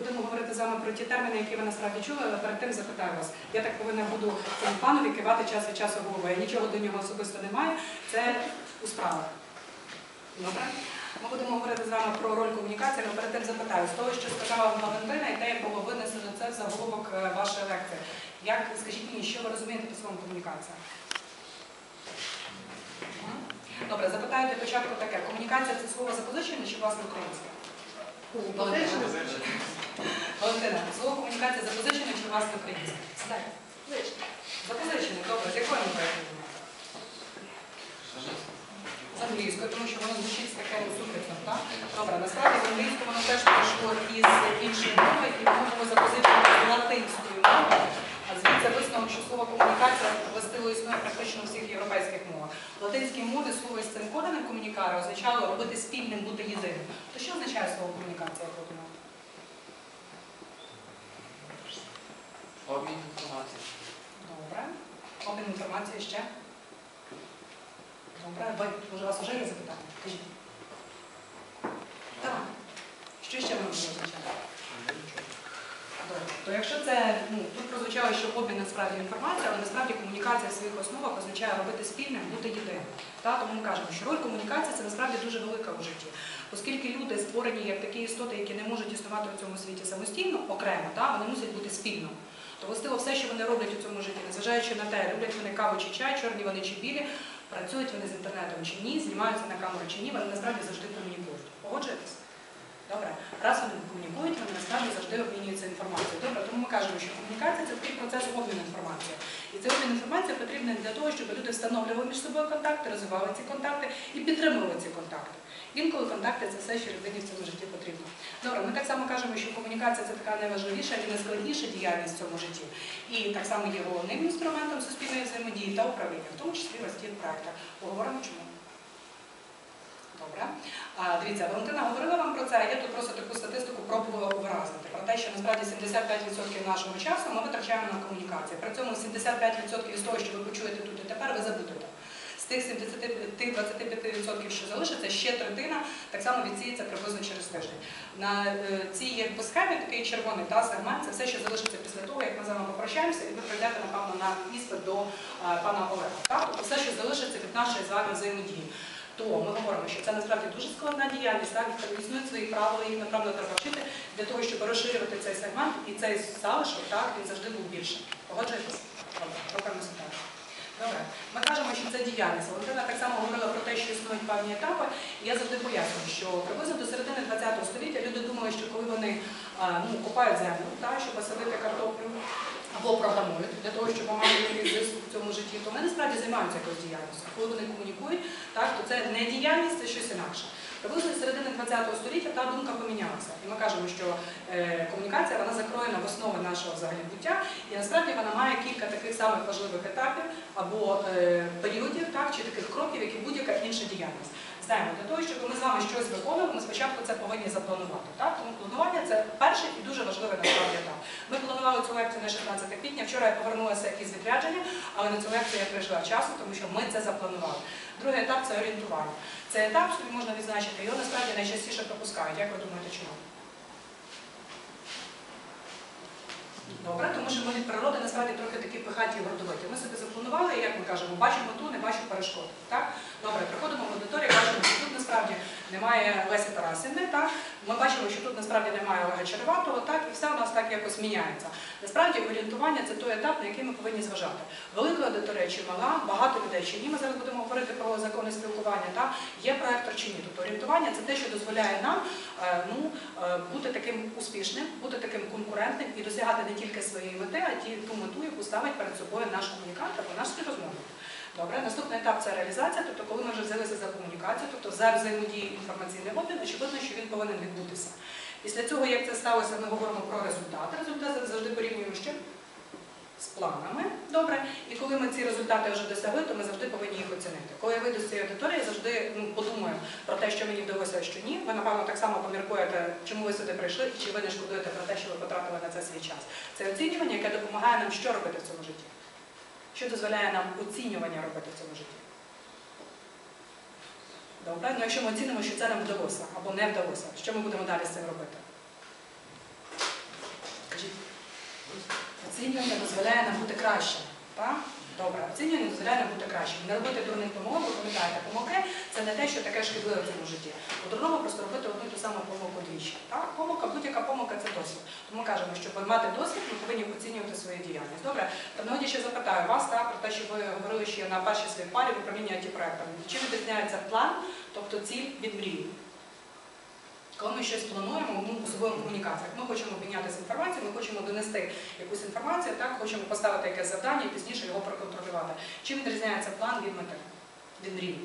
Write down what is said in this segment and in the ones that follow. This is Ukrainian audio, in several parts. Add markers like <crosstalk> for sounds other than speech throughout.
будемо говорити з вами про ті терміни, які ви насправді чули, але перед тим запитаю вас. Я так повинна буду цьому панові кивати час від часу головою. Нічого до нього особисто немає. Це у справах. Добре? Ми будемо говорити з вами про роль комунікації, але перед тим запитаю, з того, що сказала Валентина, і те, як було винесено це в заголовок е, вашої лекції. Як, скажіть мені, що ви розумієте під словом комунікація? Добре, запитаю для початку таке. Комунікація це слово запозичене чи власне українське? Валентина. Валентина, слово комунікація запозичене чи власне українське? Сідай. Запозичене, добре. З якої мови? З англійською, тому що воно звучить таким суприцем, так? Добре, насправді в англійську воно теж прийшло із іншої мови, і воно було запозичено з латинської мови. А звідси висновок, що слово комунікація властиво існує практично у всіх європейських мовах. В латинській мові слово коденем комунікаре означало робити спільним, бути єдиним. То що означає слово комунікація, як? Обмін інформацією. Добре. Обмін інформацією ще. Добре. Ви, може, вас вже є запитання? Кажіть. Так. Що ще ви можете означати? Добре. То якщо це, ну, тут прозвучало, що обмін насправді інформація, але насправді комунікація в своїх основах означає робити спільним, бути єдиним. Та? Тому ми кажемо, що роль комунікації це насправді дуже велика у житті. Оскільки люди створені як такі істоти, які не можуть існувати у цьому світі самостійно, окремо, та? вони мусять бути спільно. То властиво все, що вони роблять у цьому житті, незважаючи на те, люблять вони каву чи чай, чорні вони чи білі, працюють вони з інтернетом чи ні, знімаються на камеру чи ні, вони насправді завжди комунікують. Погоджуєтесь? Добре. Раз вони комунікують, вони насправді завжди обмінюються інформацією. Добре, тому ми кажемо, що комунікація це такий процес обміну інформацією. І цей обмін інформацією потрібен для того, щоб люди встановлювали між собою контакти, розвивали ці контакти і підтримували ці контакти. Інколи контакти це все, що людині в цьому житті потрібно. Добре, ми так само кажемо, що комунікація це така найважливіша і найскладніша діяльність в цьому житті. І так само є головним інструментом суспільної взаємодії та управління, в тому числі в проектах. Поговоримо чому. Добре. А, дивіться, Валентина говорила вам про це, а я тут просто таку статистику пробувала увиразнити. Про те, що насправді 75% нашого часу ми витрачаємо на комунікації. При цьому 75% із того, що ви почуєте тут і тепер, ви забудете. З тих 70, тих 25%, що залишиться, ще третина так само відсіється приблизно через тиждень. На е, цій якби, схемі такий червоний та, сегмент це все, що залишиться після того, як ми з вами попрощаємося, і ви прийдете, напевно, на іспит до е, пана Олега. Так? Тобто все, що залишиться від нашої з вами взаємодії. То ми говоримо, що це насправді дуже складна діяльність, так, і існують свої правила, їх направду треба вчити для того, щоб розширювати цей сегмент і цей залишок, так, він завжди був більшим. Погоджуєтесь? Добре, далі. Добре, ми кажемо, що це діяльність. Валентина так само говорила про те, що існують певні етапи. І я завжди пояснюю, що приблизно до середини ХХ століття люди думали, що коли вони ну, копають землю, так, щоб посадити картоплю, або програмують для того, щоб якийсь зв'язок в цьому житті, то вони насправді займаються якоюсь діяльністю. Коли вони комунікують, так, то це не діяльність, це щось інакше. Приблизно з середини ХХ століття та думка помінялася. І ми кажемо, що е, комунікація вона закроєна в основи нашого взагалі буття, і насправді вона має кілька таких самих важливих етапів або е, періодів, так, чи таких кроків, як і будь-яка інша діяльність. Знаємо, для того, щоб ми з вами щось виконували, ми спочатку це повинні запланувати. Так? Тому планування це перший і дуже важливий насправді етап. Ми планували цю лекцію на 16 квітня. Вчора я повернулася із відрядження, але на цю лекцію я прийшла вчасно, тому що ми це запланували. Другий етап це орієнтування. Цей етап собі можна відзначити, його насправді найчастіше пропускають. Як ви думаєте, чому? Добре, тому що ми від природи насправді трохи такі пихаті і гордовиті. Ми собі запланували, як ми кажемо, бачимо ту, не бачимо перешкод. Так? Добре, приходимо в аудиторію, насправді немає Лесі Тарасівни, так? ми бачимо, що тут насправді немає Олега Череватого, так? і все у нас так якось міняється. Насправді орієнтування це той етап, на який ми повинні зважати. Велика аудиторія чи мала, багато людей чи ні. Ми зараз будемо говорити про закони спілкування. Так? Є проектор чи ні. Тобто орієнтування це те, що дозволяє нам е, ну, е, бути таким успішним, бути таким конкурентним і досягати не тільки своєї мети, а ті ту мету, яку ставить перед собою наш комунікатор або наш співрозмовник. Добре, наступний етап це реалізація, тобто коли ми вже взялися за комунікацію, тобто за взаємодії інформаційний обмін, очевидно, що він повинен відбутися. Після цього, як це сталося, ми говоримо про результати. Результати завжди порівнюємо з? З планами. Добре. І коли ми ці результати вже досягли, то ми завжди повинні їх оцінити. Коли я вийду з цієї аудиторії, я завжди ну, подумаю про те, що мені вдалося, а що ні. Ви, напевно, так само поміркуєте, чому ви сюди прийшли, і чи ви не шкодуєте про те, що ви потратили на це свій час. Це оцінювання, яке допомагає нам що робити в цьому житті що дозволяє нам оцінювання робити в цьому житті. Добре? Ну якщо ми оцінимо, що це нам вдалося або не вдалося, що ми будемо далі з цим робити? Кажіть, оцінювання дозволяє нам бути краще. Так? Добре, оцінювання дозволяє бути кращим. Не робити дурних помилок, ви пам'ятаєте, помилки це не те, що таке шкідливе в цьому житті. По-дурному просто робити одну ту саму помилку двічі. Так? Помилка, будь-яка помилка це досвід. Тому кажемо, щоб мати досвід, ми повинні оцінювати свою діяльність. Добре, та ще запитаю вас про те, що ви говорили ще на першій своїй парі в управлінні it Чим відрізняється план, тобто ціль від мрії? Коли ми щось плануємо, ну, особливо в комунікаціях, ми хочемо обмінятися інформацією, ми хочемо донести якусь інформацію, так, хочемо поставити якесь завдання і пізніше його проконтролювати. Чим відрізняється план від мети, від мрії?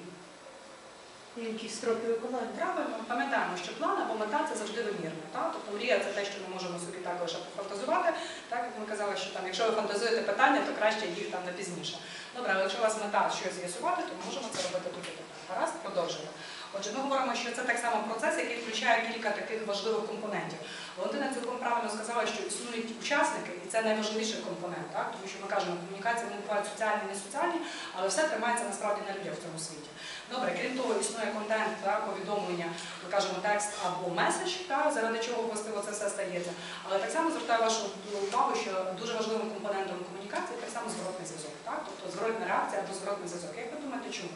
Якісь строки виконання. Правильно, пам'ятаємо, що план або мета це завжди вимірне. Так? Тобто мрія це те, що ми можемо собі так лише пофантазувати. Так як ми казали, що там, якщо ви фантазуєте питання, то краще їх там на пізніше. Добре, але якщо у вас мета щось з'ясувати, то ми можемо це робити тут і тепер. Гаразд, продовжуємо. Отже, ми говоримо, що це так само процес, який включає кілька таких важливих компонентів. Валентина цілком правильно сказала, що існують учасники, і це найважливіший компонент, так? тому що ми кажемо, комунікації вони бувають соціальні, не соціальні, але все тримається насправді на людях в цьому світі. Добре, крім того, існує контент, так, повідомлення, ми кажемо текст або меседж, так, заради чого властиво це все стається. Але так само звертаю вашу увагу, що дуже важливим компонентом комунікації так само зворотний зв'язок, тобто зворотна реакція або зворотний зв'язок. Як ви думаєте, чому?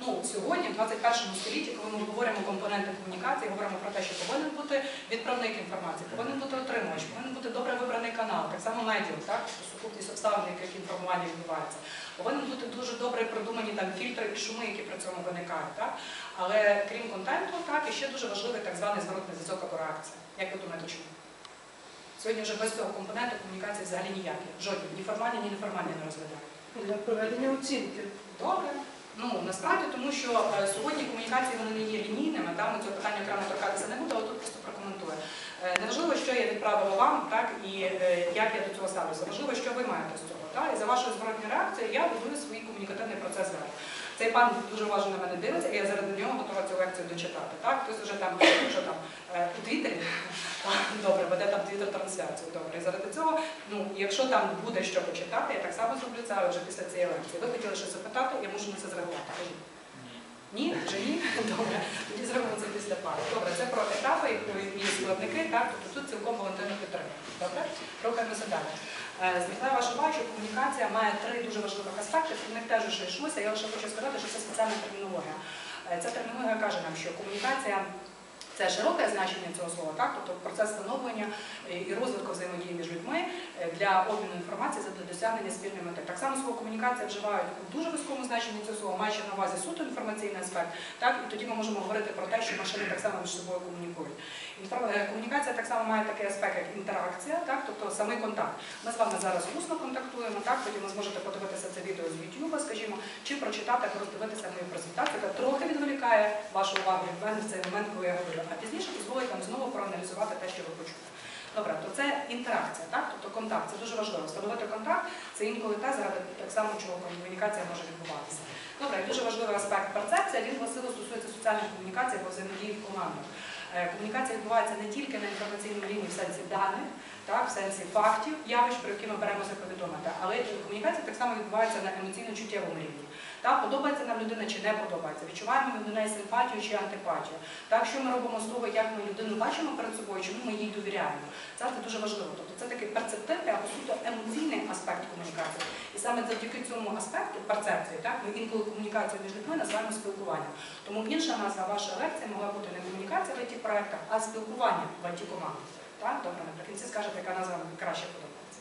Ну, сьогодні, в 21 столітті, коли ми говоримо компоненти комунікації, говоримо про те, що повинен бути відправник інформації, повинен бути отримувач, повинен бути добре вибраний канал, так само медіум, так, сукупність обставин, яких інформування відбувається. Повинен бути дуже добре продумані там фільтри і шуми, які при цьому виникають. Так? Але крім контенту, так, і ще дуже важливий так званий зворотний зв'язок або реакція. Як ви думаєте, чому? Сьогодні вже без цього компоненту комунікації взагалі ніякі. Жодні, ні формальні, ні неформальні не розглядають. Для проведення оцінки. Добре. Ну насправді, тому що е, сьогодні комунікації вони не є лінійними, та ми цього питання окремо торкатися не буду, але тут просто прокоментую. Е, Неважливо, що я відправила вам, так і е, як я до цього ставлюся. Важливо, що ви маєте з цього. Та, І за вашою зворотньою реакцією я будую свій комунікативний процес. Цей пан дуже уважно на мене дивиться, і я заради нього готова цю лекцію дочитати. Так? Хтось вже там, що там, е, у Твіттері, <laughs> добре, веде там твіттер трансляцію. Добре. І заради цього, ну, якщо там буде що почитати, я так само зроблю це, але вже після цієї лекції. Ви хотіли щось запитати, я можу на це зреагувати. Кажіть. Ні, вже ні? <laughs> Добре. Тоді зробимо це після пари. Добре, це про етапи і- складники, так? Тобто тут цілком Валентина підтримує. Добре? Рухаємося далі. Е, увагу, що комунікація має три дуже важливих аспекти, про них теж вже йшлося. Я лише хочу сказати, що це спеціальна термінологія. Е, Ця термінологія каже нам, що комунікація це широке значення цього слова, так? тобто процес становлення е, і розвитку взаємодії між людьми е, для обміну інформації для досягнення спільної мети. Так само слово комунікація вживають у дуже вузькому значенні цього слова, маючи на увазі суто інформаційний аспект, так і тоді ми можемо говорити про те, що машини так само між собою комунікують. Е, Комунікація так само має такий аспект, як інтеракція, так, тобто самий контакт. Ми з вами зараз усно контактуємо, так, потім ви зможете подивитися це відео з YouTube, скажімо, чи прочитати роздивитися мою презентацію, яка трохи відволікає вашу увагу від мене в цей момент, коли я говорю, а пізніше дозволить вам знову проаналізувати те, що ви почули. Добре, то це інтеракція, так? Тобто контакт, це дуже важливо. Встановити контакт це інколи те, заради так само, чого комунікація може відбуватися. Добре, і дуже важливий аспект перцепція, він властиво стосується соціальної комунікації або взаємодії в командах. Е, Комунікація відбувається не тільки на інформаційному рівні в сенсі даних, так, в сенсі фактів, явищ, про які ми беремося повідомити, але комунікація так само відбувається на емоційно-чуттєвому рівні. Так, подобається нам людина чи не подобається, відчуваємо ми до неї симпатію чи антипатію. Так, що ми робимо з того, як ми людину бачимо перед собою, чому ми їй довіряємо. Це дуже важливо. Тобто це такий перцептивний, а по суті емоційний аспект комунікації. І саме завдяки цьому аспекту перцепції, так, ми інколи комунікацію між людьми називаємо спілкуванням. Тому інша назва вашої лекції могла бути не комунікація в it проектах, а спілкування в it командах. Так, добре, наприкінці скажете, яка назва краще подобається.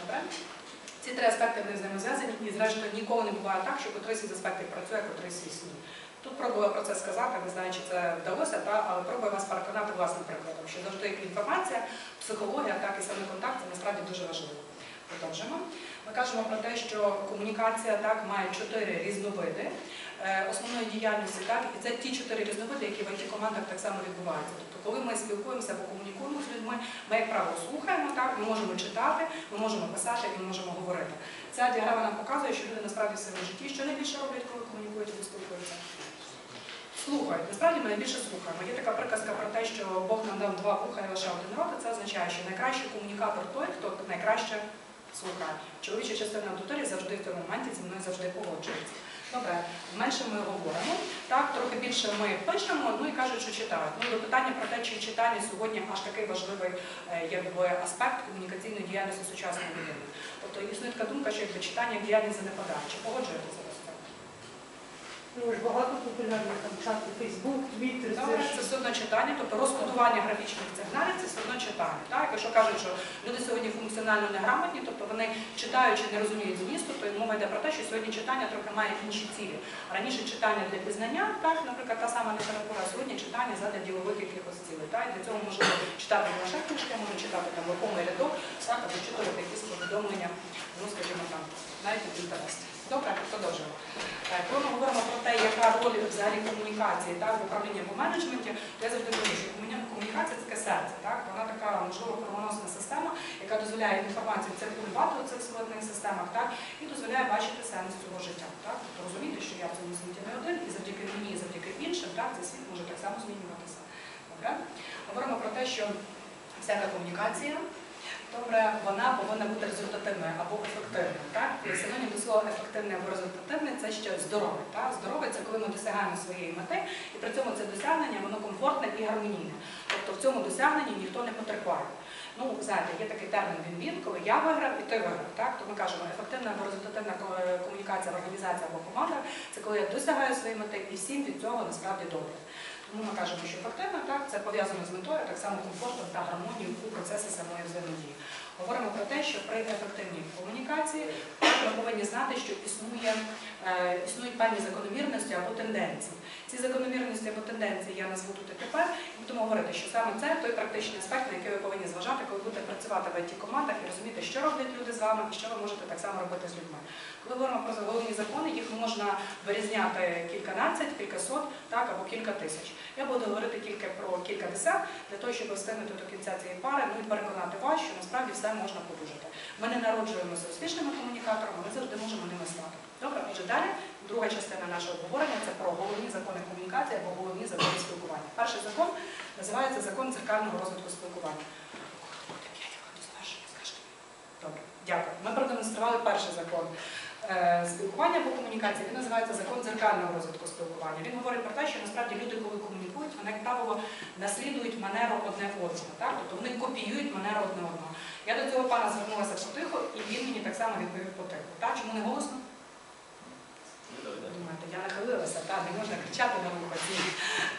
Добре? Ці три аспекти вони взаємозв'язані, і зрештою ніколи не буває так, що котрийсь із аспектів працює, котрийсь існує. Тут пробую про це сказати, не знаю, чи це вдалося, та, але пробую вас переконати власним прикладом, що завжди інформація, психологія, так і саме контакт це насправді дуже важливо. Продовжимо. Ми кажемо про те, що комунікація так має чотири різновиди е, основної діяльності, так і це ті чотири різновиди, які в it командах так само відбуваються. Тобто, коли ми спілкуємося або комунікуємо з людьми, ми, як правило, слухаємо так, ми можемо читати, ми можемо писати і ми можемо говорити. Ця діаграма нам показує, що люди насправді в своєму житті що найбільше роблять, коли комунікують або спілкуються. Слухають. Насправді ми найбільше слухаємо. Є така приказка про те, що Бог нам дав два вуха і лише один рот, і це означає, що найкращий комунікатор той, хто найкраще слухає. Чоловіча частина аудиторії завжди в цьому моменті зі мною завжди погоджується. Добре, менше ми говоримо, так, трохи більше ми пишемо, ну і кажуть, що читають. Ну, до питання про те, чи читання сьогодні аж такий важливий е, якби, аспект комунікаційної діяльності сучасної людини. Тобто існує така думка, що якби читання як діяльність занепадає. Чи погоджуєтеся? Ну, ж багато популярних там чати, Фейсбук, Твіттер, це ж це все одно читання, тобто розкодування графічних сигналів це все одно читання. Так? Якщо кажуть, що люди сьогодні функціонально неграмотні, тобто вони читаючи не розуміють змісту, то мова йде про те, що сьогодні читання трохи має інші цілі. Раніше читання для пізнання, так, наприклад, та сама література, а сьогодні читання задля ділових якихось цілей. Так? Для цього можна читати лише книжки, можна читати там рухомий рядок, так, або читати якісь повідомлення, ну, скажімо там, навіть в інтересті. Добре, продовжуємо. Коли ми говоримо про те, яка роль взагалі комунікації так, в управлінні або менеджменті, то я завжди кажу, що комунікація це таке серце. Так? Вона така, можливо, кровоносна система, яка дозволяє інформацію циркулювати у цих складних системах так? і дозволяє бачити сенс цього життя. Так? Тобто розуміти, що я в цьому світі не один, і завдяки мені, і завдяки іншим, так, цей світ може так само змінюватися. Добре? Говоримо про те, що всяка комунікація. Добре, вона повинна бути результативною або ефективною. Так? І синонім до слова ефективний або результативний це ще здоровий. Так? Здоровий це коли ми досягаємо своєї мети, і при цьому це досягнення воно комфортне і гармонійне. Тобто в цьому досягненні ніхто не потерпає. Ну, знаєте, є такий термін він-він, коли я виграв і ти виграв. Так? То ми кажемо, ефективна або результативна ко- комунікація, організація або команда це коли я досягаю своєї мети і всім від цього насправді добре. Тому ми кажемо, що ефективно, так, це пов'язано з метою, так само комфортом та гармонією у процесі самої взаємодії. Говоримо про те, що при ефективній комунікації ми повинні знати, що існує, е, існують певні закономірності або тенденції. Ці закономірності або тенденції я назву тут і тепер, і будемо говорити, що саме це той практичний аспект, на який ви повинні зважати, коли будете працювати в it командах і розуміти, що роблять люди з вами і що ви можете так само робити з людьми. Коли говоримо про головні закони, їх можна вирізняти кільканадцять, кількасот, так або кілька тисяч. Я буду говорити тільки про кілька десят, для того, щоб встигнути до кінця цієї пари, ну і переконати вас, що насправді все можна подужати. Ми не народжуємося успішними комунікаторами, ми завжди можемо ними стати. Добре, отже, далі друга частина нашого обговорення це про головні закони комунікації або головні закони спілкування. Перший закон називається закон дзеркального розвитку спілкування. Добре, дякую. Ми продемонстрували перший закон спілкування або комунікації. Він називається закон дзеркального розвитку спілкування. Він говорить про те, що насправді люди, коли комунікують, вони, як правило, наслідують манеру одне одного. Так? Тобто вони копіюють манеру одне одного. Я до цього пана звернулася потихо, і він мені так само відповів потихо. Так? Чому не голосно? Думаєте, я нахилилася, так, не можна кричати на вухо цій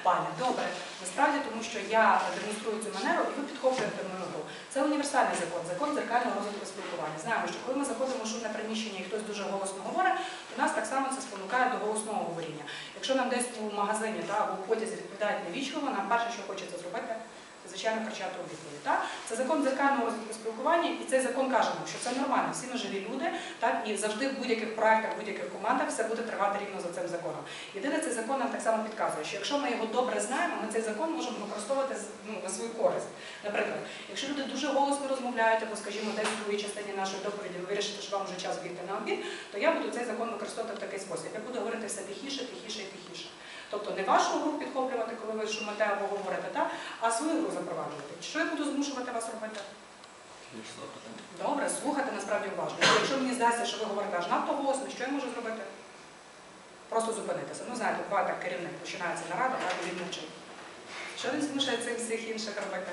пані. Добре, насправді тому, що я демонструю цю манеру, і ви підхоплюєте мою гру. Це універсальний закон, закон дзеркального розвитку спілкування. Знаємо, що коли ми заходимо в шумне приміщення і хтось дуже голосно говорить, то нас так само це спонукає до голосного говоріння. Якщо нам десь у магазині та, або в потязі відповідають невічливо, нам перше, що хочеться зробити, звичайно кричати у? Це закон дзеркального розвитку спілкування, і цей закон каже нам, що це нормально. Всі ми живі люди, так і завжди в будь-яких проектах, в будь-яких командах все буде тривати рівно за цим законом. Єдине, цей закон нам так само підказує, що якщо ми його добре знаємо, ми цей закон можемо використовувати ну, на свою користь. Наприклад, якщо люди дуже голосно розмовляють, або, скажімо, десь в другій частині нашої доповіді ви вирішите, що вам вже час бігти на обід, то я буду цей закон використовувати в такий спосіб. Я буду говорити все тихіше, тихіше і тихіше. Тобто не вашу гру підхоплювати, коли ви шумите або говорите, так? а свою гру запроваджувати. Що я буду змушувати вас робити? Добре, слухати насправді уважно. Бо Якщо мені здається, що ви говорите аж надто голосно, що я можу зробити? Просто зупинитися. Ну, знаєте, буває так керівник починається нарада, так він мовчить. Що він змушує цих всіх інших робити?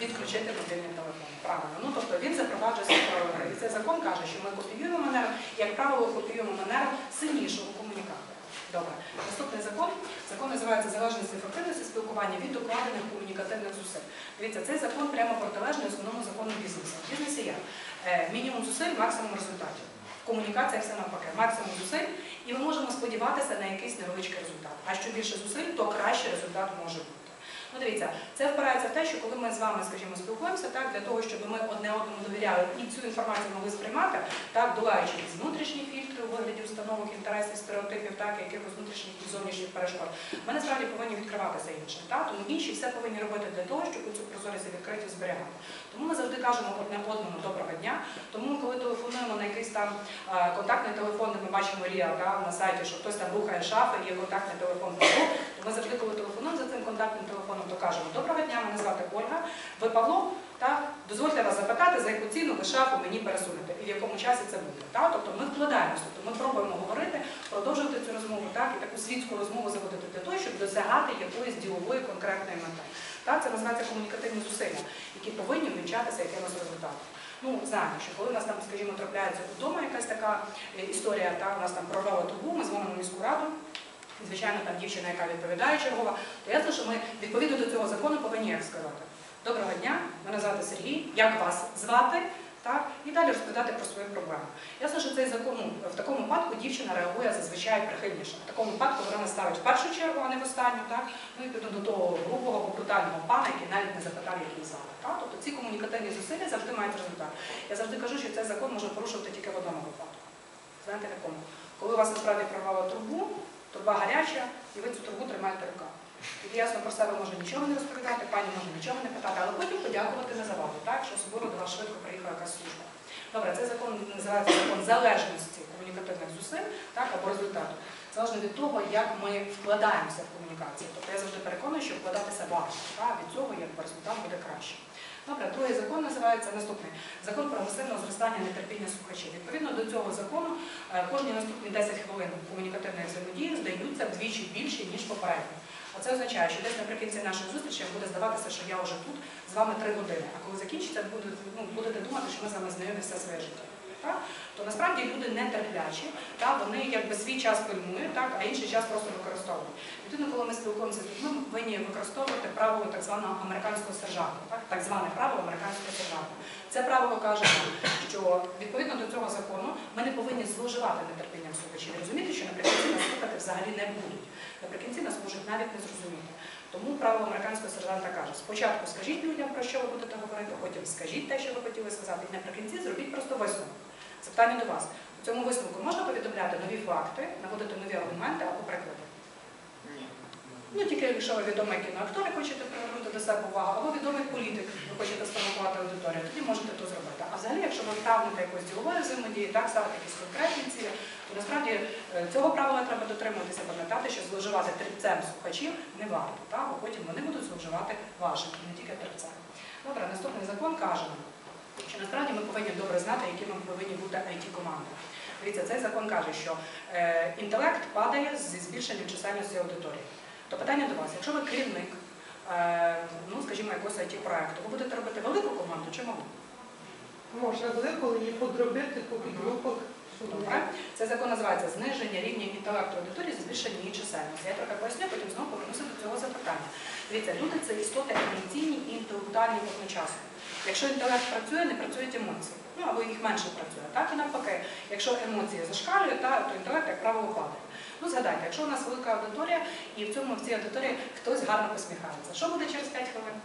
Відключити мобільний телефон. Правильно. Ну, тобто він запроваджує свої правила. І цей закон каже, що ми копіюємо манеру, як правило, копіюємо манеру сильнішого. Добре. Наступний закон. Закон називається залежність ефективності спілкування від докладених комунікативних зусиль. Дивіться, цей закон прямо протилежний основному закону бізнесу. В є е, мінімум зусиль, максимум результатів. В комунікаціях все навпаки, максимум зусиль, і ми можемо сподіватися на якийсь невеличкий результат. А що більше зусиль, то кращий результат може бути. Ну, дивіться, це впирається в те, що коли ми з вами, скажімо, спілкуємося, так для того, щоб ми одне одному довіряли і цю інформацію могли сприймати, так долаючи якісь внутрішні фільтри у вигляді установок, інтересів, стереотипів, так якихось внутрішніх і зовнішніх перешкод, ми насправді повинні відкриватися іншим. Так? Тому інші все повинні робити для того, щоб цю прозорість і відкритість зберігати. Тому ми завжди кажемо одне одному доброго дня. Тому коли телефонуємо на якийсь там контактний телефон, де ми бачимо да, на сайті, що хтось там рухає шафи, є контактний телефон, ми завжди, коли телефонуємо за цим контактним телефоном, то кажемо Доброго дня, мене звати Ольга. Ви Павло? Так? дозвольте вас запитати, за яку ціну ви шафу мені пересунете і в якому часі це буде. Так? Тобто ми вкладаємося, тобто ми пробуємо говорити, продовжувати цю розмову, так, і таку світську розмову заводити для того, щоб досягати якоїсь ділової конкретної мети. Так, це називається комунікативні зусилля, які повинні вмічатися якимось результатом. Ну, знаємо, що коли у нас там, скажімо, трапляється вдома якась така е, історія, так, у нас там прорвало трубу, ми дзвонимо міську раду, звичайно, там дівчина, яка відповідає чергова, то ясно, що ми відповідно до цього закону повинні як сказати. Доброго дня, мене звати Сергій, як вас звати? Так, і далі розповідати про свою проблему. Ясно, що цей закон ну, в такому випадку дівчина реагує зазвичай прихильніше. В такому випадку вона ставить в першу чергу, а не в останню, так? Ну і відповідно до того грубого або брутального пана, який навіть не запитав, як її звати. Так? Тобто ці комунікативні зусилля завжди мають результат. Я завжди кажу, що цей закон може порушувати тільки в одному випадку. Знаєте в якому? Коли у вас насправді прорвало трубу, труба гаряча, і ви цю трубу тримаєте в руках. Тоді ясно про себе може нічого не розповідати, пані може нічого не питати, але потім подякувати за заваду, так, що особливо до вас швидко приїхала якась служба. Добре, цей закон називається закон залежності комунікативних зусиль так, або результату. Залежно від того, як ми вкладаємося в комунікацію. Тобто я завжди переконую, що вкладатися варто. Від цього якби, результат буде краще. Добре, другий закон називається наступний закон про масивне зростання нетерпіння слухачів. Відповідно до цього закону, е, кожні наступні 10 хвилин комунікативної взаємодії здаються вдвічі більше, ніж попередні. А це означає, що десь наприкінці нашої зустрічі буде здаватися, що я вже тут з вами три години. А коли закінчиться, буде, ну, будете думати, що ми з вами знайомі все своє життя. То насправді люди нетерплячі, так? вони якби свій час пильнують, так? а інший час просто використовують. Відповідно, коли ми спілкуємося з людьми, ми повинні використовувати правило так званого американського сержанта, так, так зване правило американського сержанта. Це правило каже що відповідно до цього закону ми не повинні зловживати нетерпінням слухачів. Розуміти, що наприкінці нас слухати взагалі не будуть. Наприкінці нас можуть навіть не зрозуміти. Тому правило американського сержанта каже: спочатку скажіть людям, про що ви будете говорити, потім скажіть те, що ви хотіли сказати, і наприкінці зробіть просто висновок. Запитання до вас. У цьому висновку можна повідомляти нові факти, наводити нові аргументи або приклади? Ні. Ну, тільки якщо ви відомий кіноактор і хочете привернути до себе увагу, або відомий політик, ви хочете спровокувати аудиторію, тоді можете то зробити. А взагалі, якщо ви прагнете якоїсь ділової взаємодії, так ставити якісь конкретні цілі, то насправді е, цього правила треба дотримуватися, пам'ятати, що зловживати терпцем слухачів не варто, так? бо потім вони будуть зловживати вашим, і не тільки терпцем. Добре, наступний закон каже що насправді ми повинні добре знати, якими повинні бути IT-команди. Дивіться, цей закон каже, що е, інтелект падає зі збільшенням чисельності аудиторії. То питання до вас, якщо ви керівник, е, ну скажімо, якогось IT-проекту, ви будете робити велику команду чи малу? Можна коли її подробити по підгрупах. Добре. Цей закон називається зниження рівня інтелекту аудиторії за збільшення її чисельності. Я трохи поясню, потім знову повернуся до цього запитання. Дивіться, люди це істоти емоційні і інтелектуальні одночасно. Якщо інтелект працює, не працюють емоції. Ну або їх менше працює. Так і навпаки, якщо емоції зашкалюють, то інтелект, як правило, падає. Ну згадайте, якщо у нас велика аудиторія, і в цьому в цій аудиторії хтось гарно посміхається. Що буде через 5 хвилин?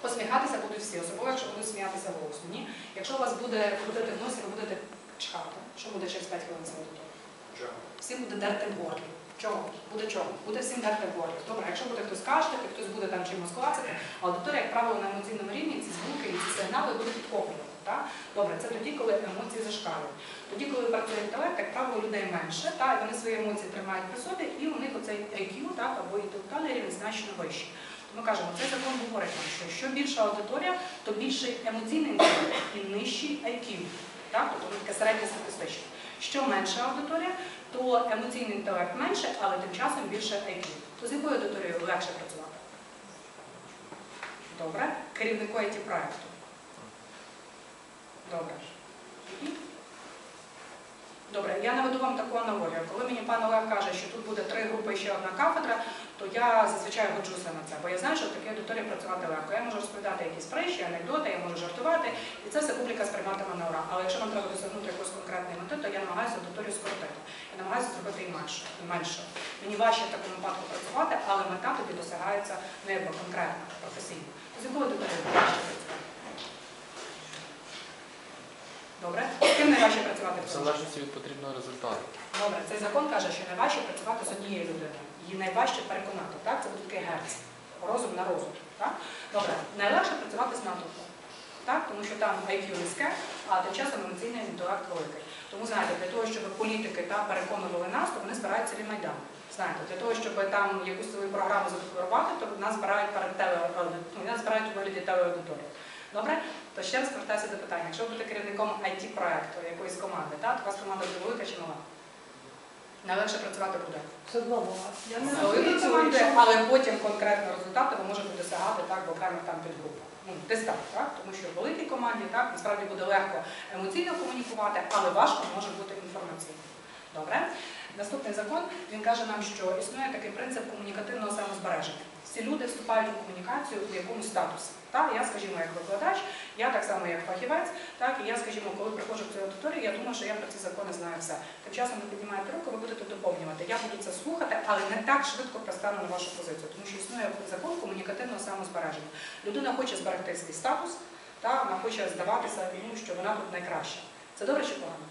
Посміхатися будуть всі, особливо якщо будуть сміятися голосно. Ні? Якщо у вас буде крутити в носі, ви будете чхати. Що буде через 5 хвилин з аудиторією? Чого? Всім буде дерти в горлі. Чого? Буде чого? Буде всім дерти в. Добре, якщо буде хтось кашляти, хтось буде там чимось клацати, аудиторія, як правило, на емоційному рівні ці звуки і ці сигнали будуть підкоплювати. Так? Добре, це тоді, коли емоції зашкалюють. Тоді, коли працює інтелект, як правило, людей менше, та, і вони свої емоції тримають при собі, і у них оцей IQ, так, або інтелектуальний рівень значно вищий. Ми кажемо, цей закон говорить що що більша аудиторія, то більший емоційний інтелект і нижчий IQ. Так? Тобто таке середнє статистичне. Що менша аудиторія, то емоційний інтелект менше, але тим часом більше IQ. То з якою аудиторією легше працювати? Добре. Керівнику it проекту. Добре. Добре, я наведу вам таку аналогію. Коли мені пан Олег каже, що тут буде три групи і ще одна кафедра, то я зазвичай годжуся на це, бо я знаю, що в такій аудиторії працювати легко. Я можу розповідати якісь притчі, анекдоти, я можу жартувати, і це все публіка сприйматиме на ура. Але якщо нам треба досягнути якоїсь конкретної мети, то я намагаюся аудиторію скоротити. Я намагаюся зробити її менше. і менше. Мені важче в такому випадку працювати, але мета тоді досягається якби конкретно, професійно. З якою аудиторією краще працювати? Добре? З ким найважче працювати в залежності від потрібного результату. Добре, цей закон каже, що найважче працювати з однією людиною. Її найважче переконати. Так? Це буде такий герц. Розум на розум. Так? Добре, найлегше працювати з натовпом. Так? Тому що там IQ низьке, а тим часом емоційний інтелект великий. Тому знаєте, для того, щоб політики та, переконували нас, то вони збирають цілий майдан. Знаєте, для того, щоб там якусь свою програму задекларувати, то нас збирають перед теле, ну, нас збирають у вигляді телеаудиторії. Добре? То ще раз повертаюся до питання. Якщо ви будете керівником IT-проекту якоїсь команди, так, то у вас команда буде велика чи мала? Найлегше працювати буде. Все одно команди, але потім конкретно результати ви можете досягати так в окремих там підгрупах. Ну, десь так, так? Тому що в великій команді так насправді буде легко емоційно комунікувати, але важко може бути інформаційно. Добре? Наступний закон він каже нам, що існує такий принцип комунікативного самозбереження. Всі люди вступають у комунікацію в якомусь статусі. Так, я, скажімо, як викладач, я так само як фахівець, так і я, скажімо, коли приходжу в цю аудиторію, я думаю, що я про ці закони знаю все. Тим часом ви піднімаєте руку, ви будете доповнювати. Я буду це слухати, але не так швидко пристану на вашу позицію, тому що існує закон комунікативного самозбереження. Людина хоче зберегти свій статус, та вона хоче здаватися йому, що вона тут найкраща. Це добре чи погано?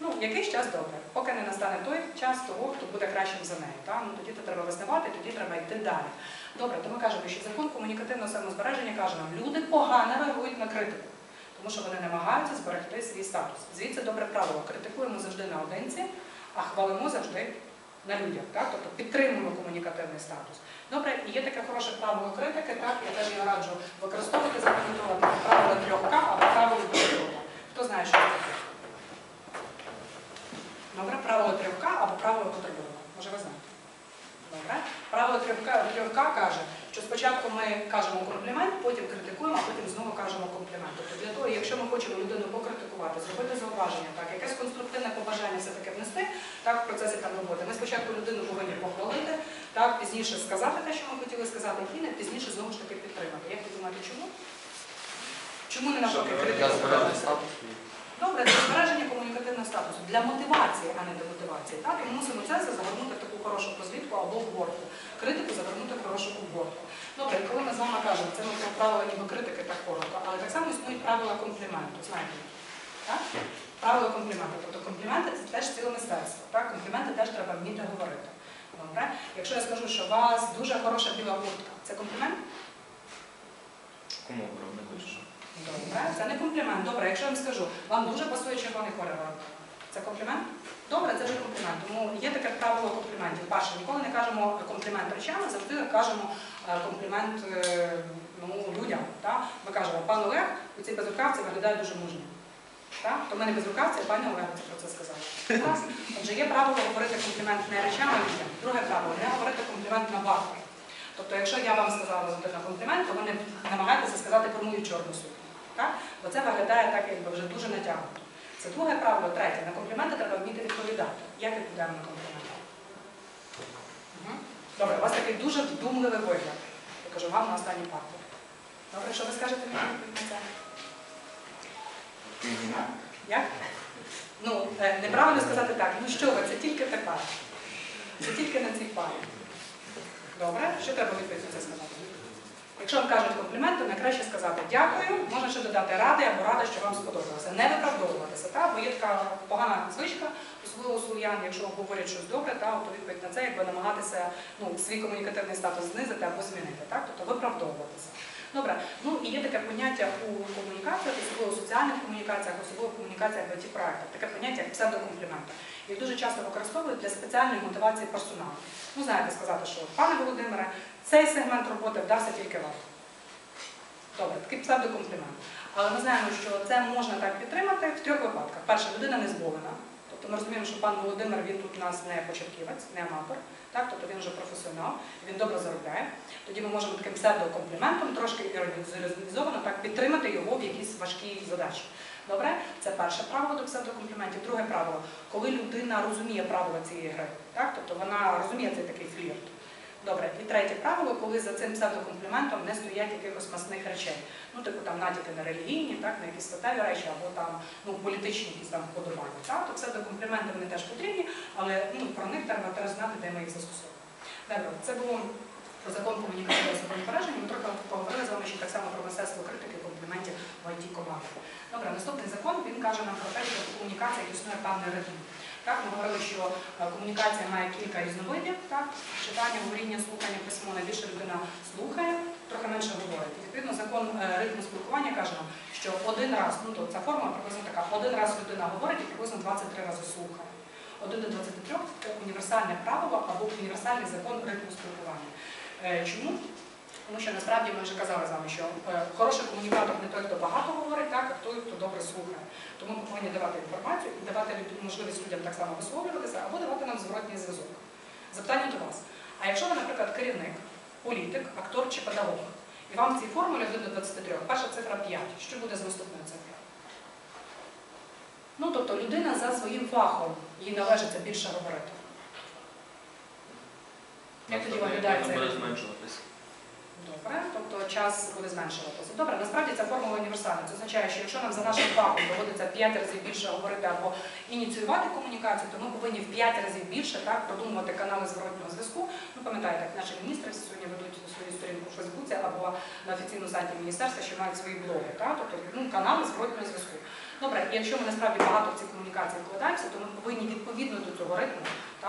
Ну, якийсь час добре, поки не настане той час того, хто буде кращим за нею. Та? Ну, тоді то треба визнавати, тоді треба йти далі. Добре, то ми кажемо, що закон комунікативного самозбереження каже нам, люди погано реагують на критику, тому що вони намагаються зберегти свій статус. Звідси добре правило. Критикуємо завжди наодинці, а хвалимо завжди на людях. Так? Тобто підтримуємо комунікативний статус. Добре, і є таке хороше правило критики, так? я теж його раджу використовувати, запам'ятовувати правило трьохка або правило трьохка. Хто знає, що це? Добре, правило трьохка або правило бутерброда. Може ви знаєте? Добре. Правило трьохка, трьохка каже, що спочатку ми кажемо комплімент, потім критикуємо, а потім знову кажемо комплімент. Тобто для того, якщо ми хочемо людину покритикувати, зробити зауваження, так, якесь конструктивне побажання все-таки внести так, в процесі там роботи, ми спочатку людину повинні похвалити, так, пізніше сказати те, що ми хотіли сказати, і не пізніше знову ж таки підтримати. Як ви думаєте, чому? Чому не навпаки критикувати? Добре, це збереження комунікативного статусу для мотивації, а не для мотивації. Так, ми мусимо це загорнути в таку хорошу розвідку або в горку. Критику загорнути в хорошу горку. Добре, коли ми з вами кажемо, це ми правила ніби критики так коротко, але так само існують правила компліменту. Знаєте? Так? Правила компліменту. Тобто компліменти це теж ціле мистецтво. Так? Компліменти теж треба вміти говорити. Добре? Якщо я скажу, що у вас дуже хороша біла куртка, це комплімент? Кому виробник вийшов? Добре, це не комплімент. Добре, якщо я вам скажу, вам дуже пасує червоний колір. Це комплімент? Добре, це вже комплімент. Тому є таке правило компліментів. Перше, ніколи не кажемо комплімент речами, завжди кажемо е, комплімент е, ну, людям. Так? Ми кажемо, пан Олег у цій безрукавці виглядає дуже мужньо. То ми не безрукавці, а пані Олег про це сказала. Отже, є правило говорити комплімент не речами, а людям. Друге правило не говорити комплімент на бахвар. Тобто, якщо я вам сказала на комплімент, то ви не намагаєтеся сказати про мою чорну сукню. Так? Бо це виглядає так, якби вже дуже натягнуто. Це друге правило, третє. На компліменти треба вміти відповідати. Як відповідаємо на компліменти? Добре, у вас такий дуже вдумливий вигляд. Я кажу вам на останній парті. Добре, що ви скажете мені це? Як? Ну, е, неправильно сказати так, ну що ви, це тільки тепер. Це тільки на цій парі. Добре? Що треба відповідь на це сказати? Якщо вам кажуть комплімент, то найкраще сказати дякую, можна ще додати ради або рада, що вам сподобалося. Не виправдовуватися, та? бо є така погана звичка, особливо слов'ян, якщо говорять щось добре, та, то відповідь на це, якби намагатися ну, свій комунікативний статус знизити або змінити, так? тобто виправдовуватися. Добре, ну і є таке поняття у комунікаціях, особливо у соціальних комунікаціях, особливо в комунікаціях в it проектах таке поняття як псевдокомпліменти. Їх дуже часто використовують для спеціальної мотивації персоналу. Ну, знаєте, сказати, що пане Володимире, цей сегмент роботи вдався тільки вам. Добре, такий псевдокомплімент. Але ми знаємо, що це можна так підтримати в трьох випадках. Перше, людина не зболена. Тобто ми розуміємо, що пан Володимир він тут у нас не початківець, не аматор, так? тобто він вже професіонал, він добре заробляє. Тоді ми можемо таким псевдокомпліментом, трошки іронізовано так підтримати його в якійсь важкій задачі. Добре, це перше правило до псевдокомпліментів. Друге правило, коли людина розуміє правила цієї гри, так? тобто вона розуміє цей такий флірт. Добре, і третє правило, коли за цим псевдокомпліментом не стоять якихось масних речей. Ну, типу там натяки на релігійні, так, на якісь статеві речі, або там ну, політичні якісь там вподобання. Так? То псевдокомпліменти вони теж потрібні, але ну, про них треба теж знати, де ми їх застосовуємо. Добре, це було про закон комунікації самопереження. Ми трохи поговорили з вами ще так само про мистецтво критики компліментів в it команді Добре, наступний закон він каже нам про те, що в комунікаціях існує певний ритм. Так, ми говорили, що е, комунікація має кілька різновидів, так, читання, говоріння, слухання, письмо, найбільше людина слухає, трохи менше говорить. Відповідно, закон е, ритму спілкування каже нам, що один раз, ну то ця форма приблизно така, один раз людина говорить і приблизно 23 рази слухає. Один до 23 це універсальне правило або універсальний закон ритму спілкування. Е, Чому? Тому що насправді ми вже казали з вами, що е, хороший комунікатор не той, хто багато говорить, так, а той, хто добре слухає. Тому ми повинні давати інформацію і давати можливість людям так само висловлюватися, або давати нам зворотній зв'язок. Запитання до вас. А якщо ви, наприклад, керівник, політик, актор чи педагог, і вам в цій формулі 1 до 23, перша цифра 5, що буде з наступною цифрою? Ну, тобто людина за своїм фахом, їй належиться більше говорити. Як тоді виглядає це? Час буде зменшуватися. Добре, насправді ця формула універсальна. Це означає, що якщо нам за нашим фахом доводиться 5 разів більше говорити або ініціювати комунікацію, то ми повинні в 5 разів більше так, продумувати канали зворотнього зв'язку. Ну, пам'ятаєте, наші міністри сьогодні ведуть свою сторінку в Фейсбуці або на офіційному сайті міністерства, що мають свої блоги, так? тобто ну, канали зворотнього зв'язку. Добре, і якщо ми насправді багато в ці комунікації вкладаємося, то ми повинні відповідно до цього ритму.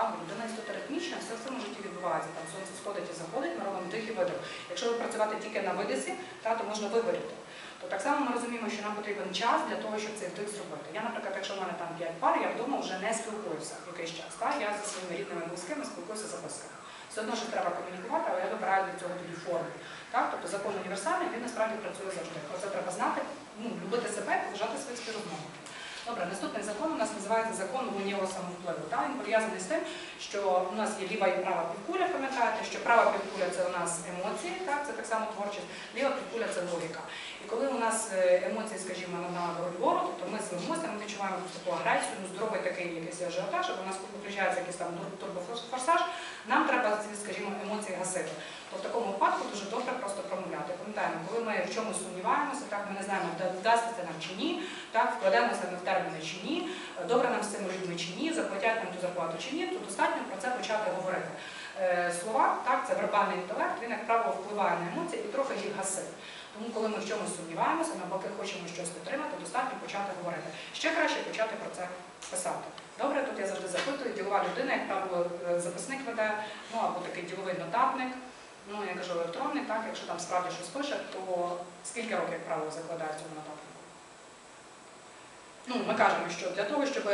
Бо людина істота ритмічна, все в цьому житті відбувається. Там сонце сходить і заходить, ми робимо і видих. Якщо ви працювати тільки на видисі, та, то можна вигоріти. То так само ми розуміємо, що нам потрібен час для того, щоб цей вдих зробити. Я, наприклад, якщо в мене там 5 пар, я вдома вже не спілкуюся якийсь час. Та? Я зі своїми рідними близькими спілкуюся записками. Все одно, що треба комунікувати, але я вибираю для цього тоді форму. Так? Тобто закон універсальний, він насправді працює завжди. Про це треба знати, ну, любити себе і поважати своїх співрозмовників. Добре, наступний закон у нас називається закон лунєвого самовпливу. Так? Він пов'язаний з тим, що у нас є ліва і права півкуля, пам'ятаєте, що права півкуля це у нас емоції, так? це так само творчість, ліва півкуля це логіка. І коли у нас е, емоції, скажімо, на роль вору, тобто ми злимося, ми відчуваємо таку агресію, ну, здоровий такий якийсь ажіотаж, або у нас включається якийсь там турбофорсаж, нам треба скажімо, емоції гасити. То в такому випадку дуже добре просто промовляти. Пам'ятаємо, коли ми в чомусь сумніваємося, так ми не знаємо, вдасться це нам чи ні, так вкладемося ми в терміни чи ні, добре нам з цими людьми чи ні, заплатять нам ту зарплату чи ні, то достатньо про це почати говорити. Е, Слова, так, це вербальний інтелект, він, як правило, впливає на емоції і трохи їх гасить. Тому, коли ми в чомусь сумніваємося, навпаки, хочемо щось отримати, достатньо почати говорити. Ще краще почати про це писати. Добре, тут я завжди запитую, ділова людина, як правило, е, записник веде, ну або такий діловий нотатник. Ну, я кажу електронний, так, якщо там справді щось пише, то скільки років, як правило, закладає в цьому? Ну, ми кажемо, що для того, щоб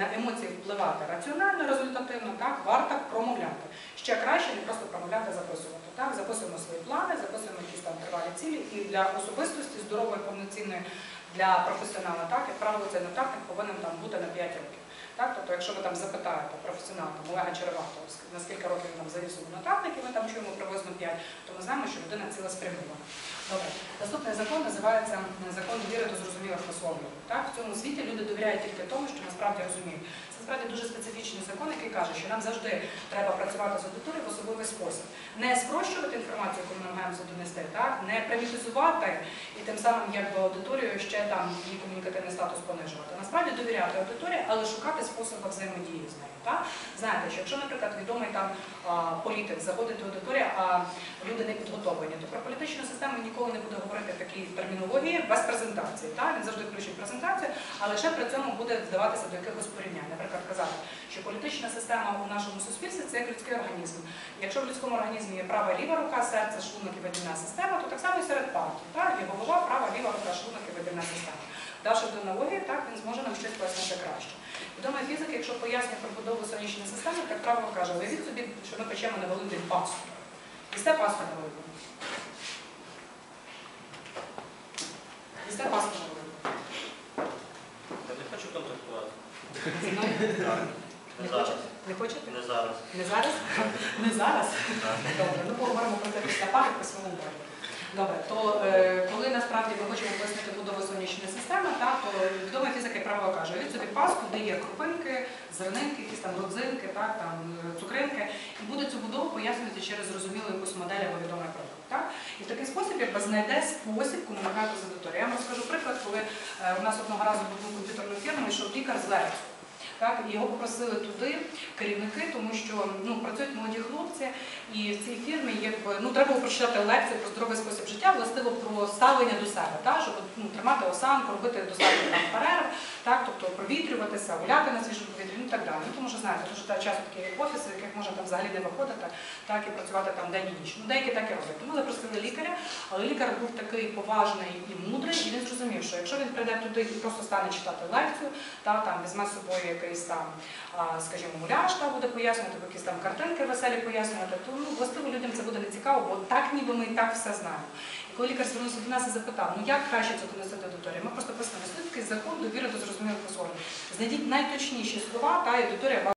на емоції впливати раціонально, результативно, так, варто промовляти. Ще краще не просто промовляти, записувати. Так, записуємо свої плани, записуємо якісь там тривалі цілі. І для особистості здорової, повноцінної, для професіонала, так, як правило, цей нотатник повинен там бути на 5 років. Так, тобто, якщо ви там запитаєте професіонала там, Олега Череватого, на скільки років він там завів свій нотатник, і ми там чуємо приблизно 5, то ми знаємо, що людина цілеспрямована. Добре. Наступний закон називається закон довіри до зрозумілих висловлювань. В цьому світі люди довіряють тільки тому, що насправді розуміють. Насправді дуже специфічний закон, який каже, що нам завжди треба працювати з аудиторією в особливий спосіб. Не спрощувати інформацію, яку ми намагаємося донести, так, не приватизувати і тим самим якби аудиторію ще там її комунікативний статус понижувати. Насправді довіряти аудиторії, але шукати способи взаємодії з нею. Так? Знаєте, що якщо, наприклад, відомий там політик заходить до аудиторії, а люди не підготовлені, то про політичну систему ніколи не буде говорити в такій термінології без презентації. Так? Він завжди включить презентацію, але ще при цьому буде вдаватися до якихось порівнянь. Наприклад, казати, що політична система у нашому суспільстві це як людський організм. Якщо в людському організмі є права ліва рука, серце, шлунок і видільна система, то так само і серед партій. Так? Є голова, права, ліва рука, шлунок і видільна система. Давши до аналогії, так він зможе нам щось пояснити краще. Відома фізика, якщо пояснює про будову сонячної системи, так правило каже, уявіть собі, що ми печемо на Великдень паску. Їсте паску на Великдень? Їсте паску на Великдень? Я не хочу контактувати. Зі мною? Не хочете? Не хочете? Не зараз. Не зараз? Не зараз? Добре, ну поговоримо про це після пари по своєму далі. Добре, то е, коли насправді ми хочемо пояснити будову сонячної системи, то відома фізика, як правило, каже, від собі паску, де є крупинки, зернинки, якісь там родзинки, так, там, е, цукринки, і буде цю будову пояснювати через зрозумілу якусь модель або. Так? І в такий спосіб якби, знайде спосіб комунікати з аудиторією. Я вам розкажу приклад, коли е, у нас одного разу був комп'ютерну фірму, йшов лікар з лекцію. Так, його попросили туди керівники, тому що ну, працюють молоді хлопці, і в цій фірмі якби, ну, треба було прочитати лекцію про здоровий спосіб життя, властиво про ставлення до себе, так, щоб ну, тримати осанку, робити достатньо перерв, так, тобто провітрюватися, гуляти на свіжому повітрі ну, так далі. Ну, тому що знаєте, дуже часто такі офіси, в яких можна там взагалі не виходити, так і працювати там день і ніч. Ну, деякі так і роблять. Тому запросили лікаря, але лікар був такий поважний і мудрий, і він зрозумів, що якщо він прийде туди і просто стане читати лекцію, та там візьме з собою якийсь там, скажімо, муляж та буде пояснювати, якісь там картинки веселі пояснювати, то ну, властиво людям це буде не цікаво, бо так ніби ми і так все знаємо. Коли лікар звернувся до нас і запитав, ну як краще це донести до аудиторії, ми просто писали що такий закон довіри до зрозумілих форм. Знайдіть найточніші слова, та аудиторія